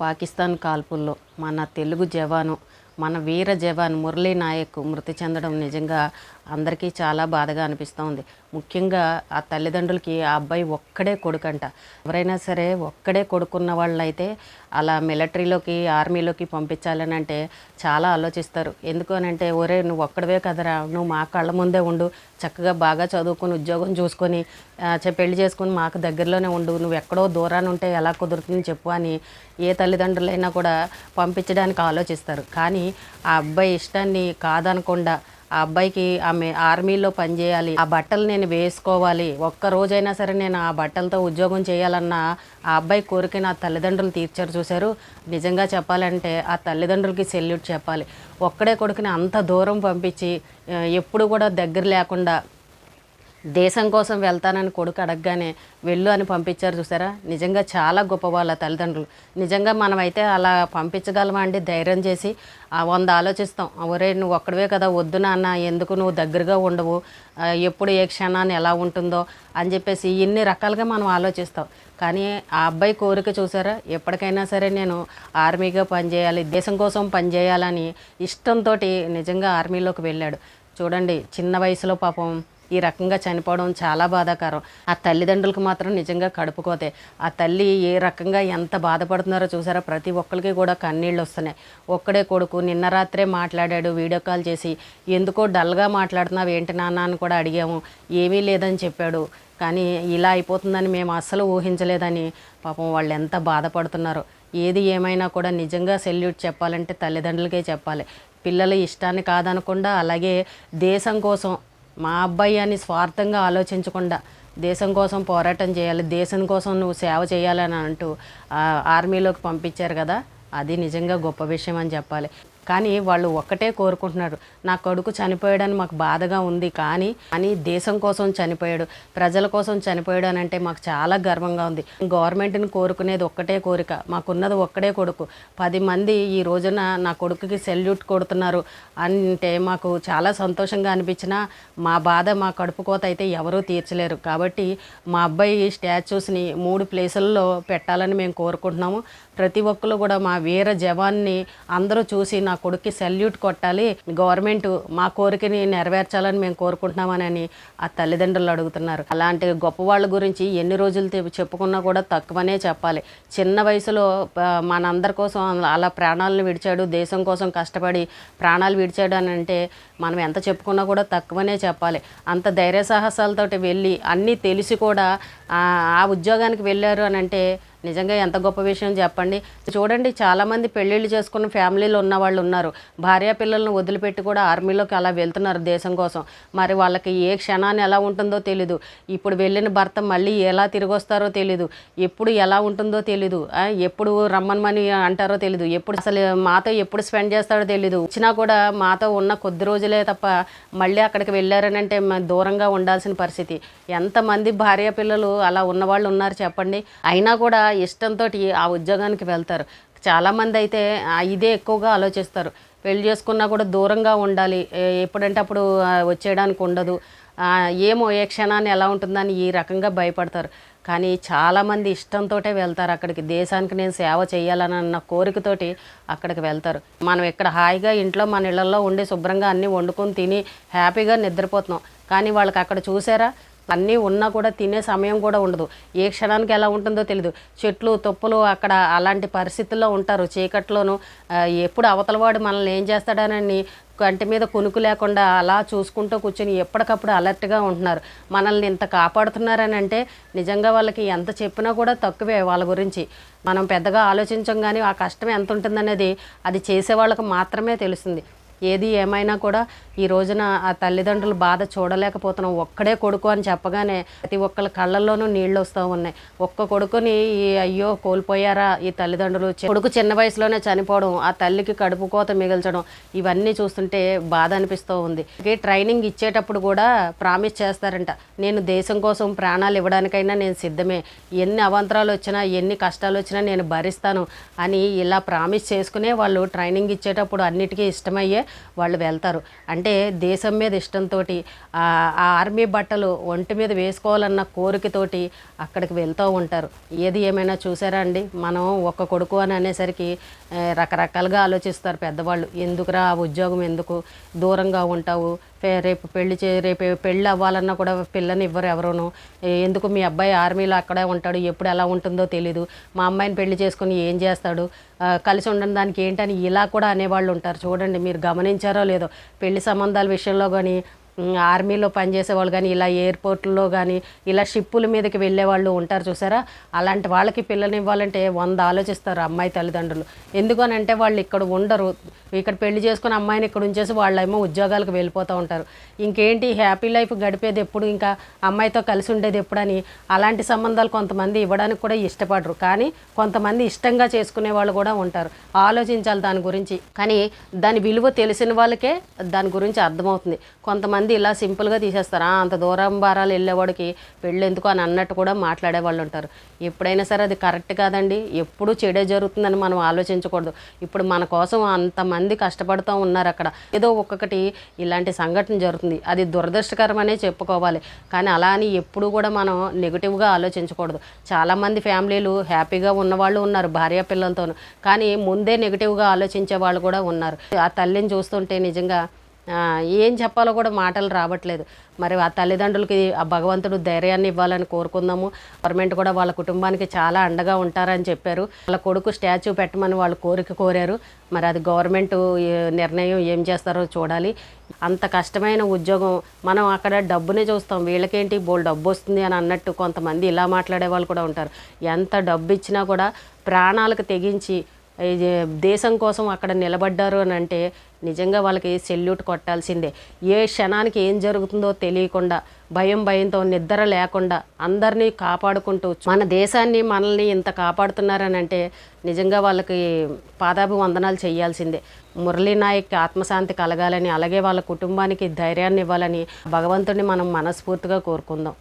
పాకిస్తాన్ కాల్పుల్లో మన తెలుగు జవాను మన వీర జవాన్ మురళీ నాయక్ మృతి చెందడం నిజంగా అందరికీ చాలా బాధగా అనిపిస్తోంది ముఖ్యంగా ఆ తల్లిదండ్రులకి ఆ అబ్బాయి ఒక్కడే కొడుకంట. ఎవరైనా సరే ఒక్కడే కొడుకున్న వాళ్ళైతే అలా మిలిటరీలోకి ఆర్మీలోకి పంపించాలని అంటే చాలా ఆలోచిస్తారు. ఎందుకు అని అంటే ఒరే నువ్వు ఒక్కడవే కదరా నువ్వు మా కళ్ళ ముందే ఉండు చక్కగా బాగా చదువుకొని ఉద్యోగం చూసుకొని పెళ్ళి చేసుకుని మాకు దగ్గరలోనే ఉండు నువ్వు ఎక్కడో దూరాన్ని ఉంటే ఎలా కుదురుతుంది చెప్పు అని ఏ తల్లిదండ్రులైనా కూడా పంపించడానికి ఆలోచిస్తారు. కానీ ఆ అబ్బాయి ఇష్టాన్ని కాదనకుండా ఆ అబ్బాయికి ఆమె ఆర్మీలో పనిచేయాలి ఆ బట్టలు నేను వేసుకోవాలి ఒక్క రోజైనా సరే నేను ఆ బట్టలతో ఉద్యోగం చేయాలన్న ఆ అబ్బాయి కోరిక నా తల్లిదండ్రులు తీర్చారు చూశారు. నిజంగా చెప్పాలంటే ఆ తల్లిదండ్రులకి సెల్యూట్ చెప్పాలి. ఒక్కడే కొడుకుని అంత దూరం పంపించి ఎప్పుడు కూడా దగ్గర లేకుండా దేశం కోసం వెళ్తానని కొడుకు అడగగానే వెళ్ళు అని పంపించారు చూసారా? నిజంగా చాలా గొప్ప వాళ్ళ తల్లిదండ్రులు. నిజంగా మనమైతే అలా పంపించగలమా అండి? ధైర్యం చేసి వంద ఆలోచిస్తాం. ఒరే నువ్వు ఒక్కడవే కదా వద్దు నాన్న ఎందుకు నువ్వు దగ్గరగా ఉండవు? ఎప్పుడు ఏ క్షణాన్ని ఎలా ఉంటుందో అని చెప్పేసి ఇన్ని రకాలుగా మనం ఆలోచిస్తాం. కానీ ఆ అబ్బాయి కోరిక చూసారా? ఎప్పటికైనా సరే నేను ఆర్మీగా పనిచేయాలి దేశం కోసం పనిచేయాలని ఇష్టంతో నిజంగా ఆర్మీలోకి వెళ్ళాడు. చూడండి చిన్న వయసులో పాపం ఈ రకంగా చనిపోవడం చాలా బాధాకరం. ఆ తల్లిదండ్రులకు మాత్రం నిజంగా కడుపుకోతే ఆ తల్లి ఏ రకంగా ఎంత బాధపడుతున్నారో చూసారా? ప్రతి ఒక్కరికి కూడా కన్నీళ్ళు వస్తున్నాయి. ఒక్కడే కొడుకు నిన్న రాత్రే మాట్లాడాడు వీడియో కాల్ చేసి ఎందుకో డల్గా మాట్లాడుతున్నావు? ఏంటి నాన్న? అని కూడా అడిగాము. ఏమీ లేదని చెప్పాడు. కానీ ఇలా అయిపోతుందని మేము అస్సలు ఊహించలేదని. పాపం వాళ్ళు ఎంత బాధపడుతున్నారు. ఏది ఏమైనా కూడా నిజంగా సెల్యూట్ చెప్పాలంటే తల్లిదండ్రులకే చెప్పాలి. పిల్లల ఇష్టాన్ని కాదనకుండా అలాగే దేశం కోసం మా అబ్బాయి అని స్వార్థంగా ఆలోచించకుండా దేశం కోసం పోరాటం చేయాలి దేశం కోసం నువ్వు సేవ చేయాలని అంటూ ఆర్మీలోకి పంపించారు కదా అది నిజంగా గొప్ప విషయం అని చెప్పాలి. కానీ వాళ్ళు ఒక్కటే కోరుకుంటున్నారు. నా కొడుకు చనిపోయాడని మాకు బాధగా ఉంది కానీ అని దేశం కోసం చనిపోయాడు ప్రజల కోసం చనిపోయాడు అని అంటే మాకు చాలా గర్వంగా ఉంది. గవర్నమెంట్ని కోరుకునేది ఒక్కటే కోరిక మాకున్నది ఒక్కడే కొడుకు. పది మంది ఈ రోజున నా కొడుకుకి సెల్యూట్ కొడుతున్నారు అంటే మాకు చాలా సంతోషంగా అనిపించిన మా బాధ మా కడుపు కోత అయితే ఎవరూ తీర్చలేరు. కాబట్టి మా అబ్బాయి స్టాచ్యూస్ని మూడు ప్లేసుల్లో పెట్టాలని మేము కోరుకుంటున్నాము. ప్రతి ఒక్కరు కూడా మా వీర జవాన్ని అందరూ చూసి నా కొడుక్కి సెల్యూట్ కొట్టాలి. గవర్నమెంట్ మా కోరికని నెరవేర్చాలని మేము కోరుకుంటున్నామని ఆ తల్లిదండ్రులు అడుగుతున్నారు. అలాంటి గొప్ప వాళ్ళ గురించి ఎన్ని రోజులు చెప్పుకున్నా కూడా తక్కువనే చెప్పాలి. చిన్న వయసులో మనందరి కోసం అలా ప్రాణాలను విడిచాడు దేశం కోసం కష్టపడి ప్రాణాలు విడిచాడు అని అంటే మనం ఎంత చెప్పుకున్నా కూడా తక్కువనే చెప్పాలి. అంత ధైర్య సాహసాలతోటి వెళ్ళి అన్నీ తెలిసి కూడా ఆ ఉద్యోగానికి వెళ్ళారు అని అంటే నిజంగా ఎంత గొప్ప విషయం చెప్పండి. చూడండి చాలామంది పెళ్ళిళ్ళు చేసుకున్న ఫ్యామిలీలో ఉన్న వాళ్ళు ఉన్నారు. భార్య పిల్లలను వదిలిపెట్టి కూడా ఆర్మీలోకి అలా వెళ్తున్నారు దేశం కోసం. మరి వాళ్ళకి ఏ క్షణాన్ని ఎలా ఉంటుందో తెలీదు. ఇప్పుడు వెళ్ళిన భర్త మళ్ళీ ఎలా తిరిగి వస్తారో తెలీదు. ఎప్పుడు ఎలా ఉంటుందో తెలీదు. ఎప్పుడు రమ్మనమని అంటారో తెలీదు. ఎప్పుడు అసలు మాతో ఎప్పుడు స్పెండ్ చేస్తాడో తెలీదు. వచ్చినా కూడా మాతో ఉన్న కొద్ది రోజులే తప్ప మళ్ళీ అక్కడికి వెళ్ళారని అంటే దూరంగా ఉండాల్సిన పరిస్థితి. ఎంతమంది భార్య పిల్లలు అలా ఉన్నవాళ్ళు ఉన్నారు చెప్పండి. అయినా కూడా ఇష్టంతో ఆ ఉద్యోగానికి వెళ్తారు. చాలామంది అయితే ఇదే ఎక్కువగా ఆలోచిస్తారు. పెళ్ళి చేసుకున్నా కూడా దూరంగా ఉండాలి. ఎప్పుడంటే అప్పుడు వచ్చేయడానికి ఉండదు. ఏమో ఏ క్షణాన్ని ఎలా ఉంటుందని ఈ రకంగా భయపడతారు. కానీ చాలామంది ఇష్టంతో వెళ్తారు అక్కడికి. దేశానికి నేను సేవ చేయాలని అన్న కోరికతోటి అక్కడికి వెళ్తారు. మనం ఇక్కడ హాయిగా ఇంట్లో మన ఇళ్ళలో ఉండి శుభ్రంగా అన్నీ వండుకొని తిని హ్యాపీగా నిద్రపోతున్నాం. కానీ వాళ్ళకి అక్కడ చూసారా? అన్నీ ఉన్నా కూడా తినే సమయం కూడా ఉండదు. ఏ క్షణానికి ఎలా ఉంటుందో తెలియదు చెట్లు తొప్పులు అక్కడ అలాంటి పరిస్థితుల్లో ఉంటారు. చీకట్లోనూ ఎప్పుడు అవతలవాడు మనల్ని ఏం చేస్తాడనని కంటి మీద కొనుకు లేకుండా అలా చూసుకుంటూ కూర్చొని ఎప్పటికప్పుడు అలర్ట్గా ఉంటున్నారు. మనల్ని ఇంత కాపాడుతున్నారని అంటే నిజంగా వాళ్ళకి ఎంత చెప్పినా కూడా తక్కువే వాళ్ళ గురించి. మనం పెద్దగా ఆలోచించం కానీ ఆ కష్టం ఎంత ఉంటుందనేది అది చేసే వాళ్ళకి మాత్రమే తెలుస్తుంది. ఏది ఏమైనా కూడా ఈ రోజున ఆ తల్లిదండ్రులు బాధ చూడలేకపోతున్నాం. ఒక్కడే కొడుకు అని చెప్పగానే ప్రతి ఒక్కళ్ళ కళ్ళల్లోనూ నీళ్ళు వస్తూ ఉన్నాయి. ఒక్క కొడుకుని ఈ అయ్యో కోల్పోయారా ఈ తల్లిదండ్రులు? కొడుకు చిన్న వయసులోనే చనిపోవడం ఆ తల్లికి కడుపు కోత మిగిల్చడం ఇవన్నీ చూస్తుంటే బాధ అనిపిస్తూ ఉంది. ఈ ట్రైనింగ్ ఇచ్చేటప్పుడు కూడా ప్రామిస్ చేస్తారంట. నేను దేశం కోసం ప్రాణాలు ఇవ్వడానికైనా నేను సిద్ధమే. ఎన్ని అవంతరాలు వచ్చినా ఎన్ని కష్టాలు వచ్చినా నేను భరిస్తాను అని ఇలా ప్రామిస్ చేసుకునే వాళ్ళు ట్రైనింగ్ ఇచ్చేటప్పుడు అన్నిటికీ ఇష్టమయ్యే వాళ్ళు వెళ్తారు. అంటే దేశం మీద ఇష్టంతో ఆ ఆర్మీ బట్టలు ఒంటి మీద వేసుకోవాలన్న కోరికతోటి అక్కడికి వెళ్తూ ఉంటారు. ఏది ఏమైనా చూసారా అండి? మనం ఒక్క కొడుకు అని అనేసరికి రకరకాలుగా ఆలోచిస్తారు పెద్దవాళ్ళు. ఎందుకురా ఆ ఉద్యోగం ఎందుకు? దూరంగా ఉంటావు రేపు పెళ్ళి చే రేపు పెళ్ళి అవ్వాలన్నా కూడా పిల్లని ఇవ్వరు ఎవరును. ఎందుకు మీ అబ్బాయి ఆర్మీలో అక్కడే ఉంటాడు ఎప్పుడు ఎలా ఉంటుందో తెలీదు. మా అమ్మాయిని పెళ్ళి చేసుకుని ఏం చేస్తాడు? కలిసి ఉండడం దానికి ఏంటని ఇలా కూడా అనేవాళ్ళు ఉంటారు. చూడండి మీరు గమనించారో లేదో. పెళ్ళి సంబంధాల విషయంలో కానీ ఆర్మీలో పనిచేసే వాళ్ళు కానీ ఇలా ఎయిర్పోర్ట్లో కానీ ఇలా షిప్పుల మీదకి వెళ్ళే వాళ్ళు ఉంటారు చూసారా? అలాంటి వాళ్ళకి పిల్లలు ఇవ్వాలంటే వంద ఆలోచిస్తారు అమ్మాయి తల్లిదండ్రులు. ఎందుకనంటే వాళ్ళు ఇక్కడ ఉండరు. ఇక్కడ పెళ్ళి చేసుకుని అమ్మాయిని ఇక్కడ ఉంచేసి వాళ్ళేమో ఉద్యోగాలకు వెళ్ళిపోతూ ఉంటారు. ఇంకేంటి హ్యాపీ లైఫ్ గడిపేది ఎప్పుడు? ఇంకా అమ్మాయితో కలిసి ఉండేది ఎప్పుడని? అలాంటి సంబంధాలు కొంతమంది ఇవ్వడానికి కూడా ఇష్టపడరు. కానీ కొంతమంది ఇష్టంగా చేసుకునే వాళ్ళు కూడా ఉంటారు. ఆలోచించాలి దాని గురించి. కానీ దాని విలువ తెలిసిన వాళ్ళకే దాని గురించి అర్థమవుతుంది. కొంతమంది ఇలా సింపుల్గా తీసేస్తారా? అంత దూరం భారాలు వెళ్ళేవాడికి పెళ్ళి ఎందుకు అని అన్నట్టు కూడా మాట్లాడే వాళ్ళు ఉంటారు. ఎప్పుడైనా సరే అది కరెక్ట్ కాదండి. ఎప్పుడు చెడే జరుగుతుందని మనం ఆలోచించకూడదు. ఇప్పుడు మన కోసం అంతమంది కష్టపడుతూ ఉన్నారు అక్కడ. ఏదో ఒక్కొక్కటి ఇలాంటి సంఘటన జరుగుతుంది. అది దురదృష్టకరమనే చెప్పుకోవాలి. కానీ అలా అని ఎప్పుడు కూడా మనం నెగిటివ్గా ఆలోచించకూడదు. చాలామంది ఫ్యామిలీలు హ్యాపీగా ఉన్నవాళ్ళు ఉన్నారు భార్య పిల్లలతోనూ. కానీ ముందే నెగిటివ్గా ఆలోచించే వాళ్ళు కూడా ఉన్నారు. ఆ తల్లిని చూస్తుంటే నిజంగా ఏం చెప్పాలో కూడా మాటలు రావట్లేదు. మరి ఆ తల్లిదండ్రులకి ఆ భగవంతుడు ధైర్యాన్ని ఇవ్వాలని కోరుకుందాము. గవర్నమెంట్ కూడా వాళ్ళ కుటుంబానికి చాలా అండగా ఉంటారని చెప్పారు. వాళ్ళ కొడుకు స్టాచ్యూ పెట్టమని వాళ్ళు కోరిక కోరారు. మరి అది గవర్నమెంట్ నిర్ణయం ఏం చేస్తారో చూడాలి. అంత కష్టమైన ఉద్యోగం మనం అక్కడ డబ్బునే చూస్తాం. వీళ్ళకేంటి బోల్ డబ్బు వస్తుంది అని అన్నట్టు కొంతమంది ఇలా మాట్లాడే వాళ్ళు కూడా ఉంటారు. ఎంత డబ్బు ఇచ్చినా కూడా ప్రాణాలకు తెగించి దేశం కోసం అక్కడ నిలబడ్డారు అని అంటే నిజంగా వాళ్ళకి సెల్యూట్ కొట్టాల్సిందే. ఏ క్షణానికి ఏం జరుగుతుందో తెలియకుండా భయం భయంతో నిద్ర లేకుండా అందరినీ కాపాడుకుంటూ మన దేశాన్ని మనల్ని ఇంత కాపాడుతున్నారని అంటే నిజంగా వాళ్ళకి పాదాభి వందనాలు చేయాల్సిందే. మురళీ నాయక్ ఆత్మశాంతి కలగాలని అలాగే వాళ్ళ కుటుంబానికి ధైర్యాన్ని ఇవ్వాలని భగవంతుడిని మనం మనస్ఫూర్తిగా కోరుకుందాం.